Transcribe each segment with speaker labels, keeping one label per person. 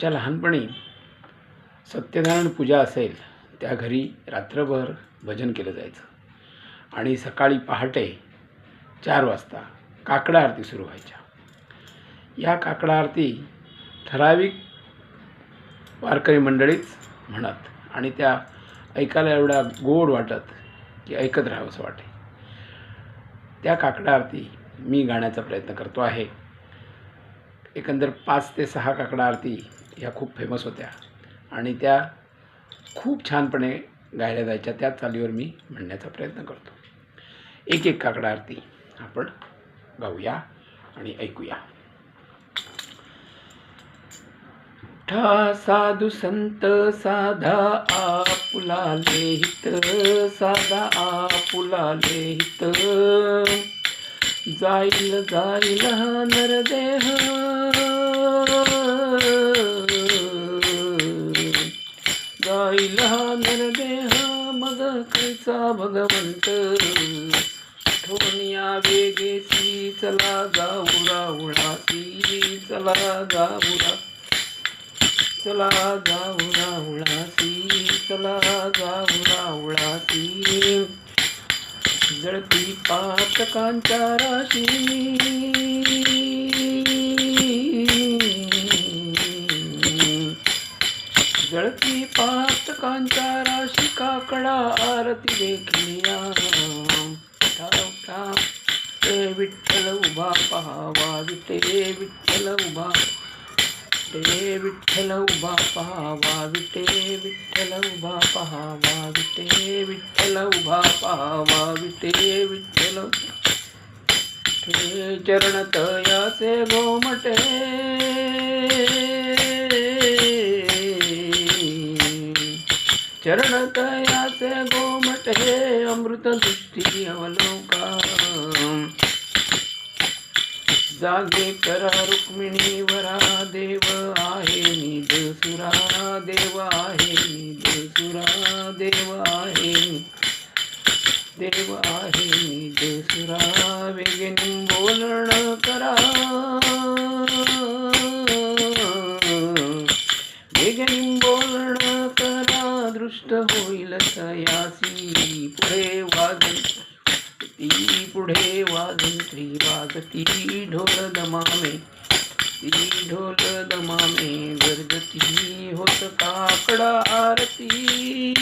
Speaker 1: आमच्या लहानपणी सत्यनारायण पूजा असेल त्या घरी रात्रभर भजन केलं जायचं. आणि सकाळी पहाटे चार वाजता काकडा आरती सुरू व्हायच्या. या काकडा आरती ठराविक वारकरी मंडळीच म्हणत आणि त्या ऐकायला एवढ्या गोड वाटत की ऐकत राहावंसं वाटे. त्या काकडा आरती मी गाण्याचा प्रयत्न करतो आहे. एकंदर पाच ते सहा काकडा आरती ह्या खूप फेमस होत्या. आणि त्या खूप छानपणे गायल्या जायच्या त्या चालीवर मी म्हणण्याचा प्रयत्न करतो. एक एक काकडा आरती आपण गाऊया आणि ऐकूया. ठा साधू संत साधा आपुला लेहित साधा आपुला लेहित. जाईल जाईल हा नरदेह कैसा भगवंत. ठोनिया वेगेसी चला जाऊ राहुळासी चला जाऊरा चला जाऊ राहुळासी चला जाऊ राहुळासी जळती पातकांच्या राशी. जळती पातकांच्या राशी. काकडा आरती देखिया ते विठ्ठल उभा पहावा विटे विठ्ठल उभा. ते विठ्ठल उभा पहावा विटे विठ्ठल उभा पहावा विटे विठ्ठल उभा पहावा विटे विठ्ठल ते चरण तयाचे गोमटे. चरण तयाचे गोमटे अमृत दृष्टी अवलोका जागे करा रुक्मिणी वरा देव आहे निज सुरा देव आहे निज सुरा देव आहे. देव आहे निज सुरा वेगेन बोलण करा. दृष्ट होईल सयासी पुढे वाजन ती पुढे वाजंत्री वाजती ढोल दमामे. ती ढोल दमामे गर्जती होत काकडा आरती.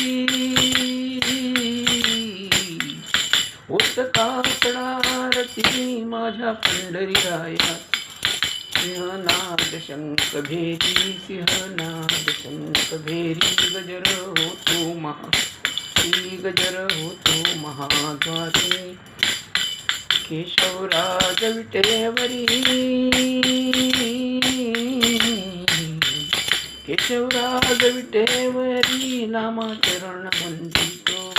Speaker 1: होत काकडा आरती माझ्या पंढरी राया सिंहनाद शंख भेरी सिंहनाद शंख भेरी गजर होतो महा ती गजर होतो महाद्वारे। केशवराज विटेवरी। केशवराज विटेवरी नामाचरण म्हणतो